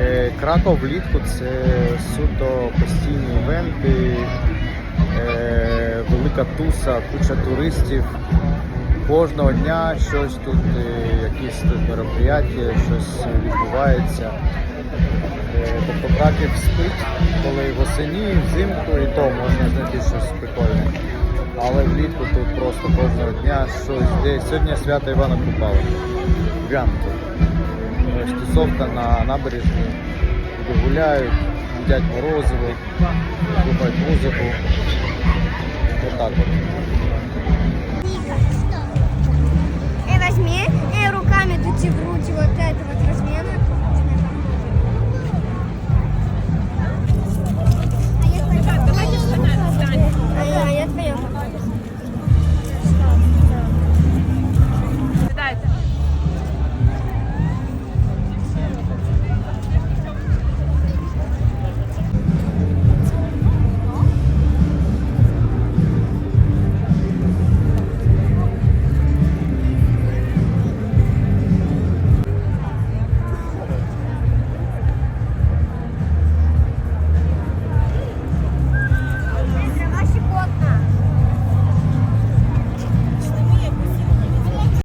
Е, Краков влітку це суто постійні івенти, е, велика туса, куча туристів. Кожного дня щось тут, е, якісь тут мероприятия, щось відбувається. Тобто Краків спить, коли восені, взимку, і то можна знайти щось прикольне. Але влітку тут просто кожного дня щось десь. Сьогодні свято Івана Купала. Гранку. Ось тусовка на набережні. Люди гуляють, їдять морозиво, слухають музику. Отак от.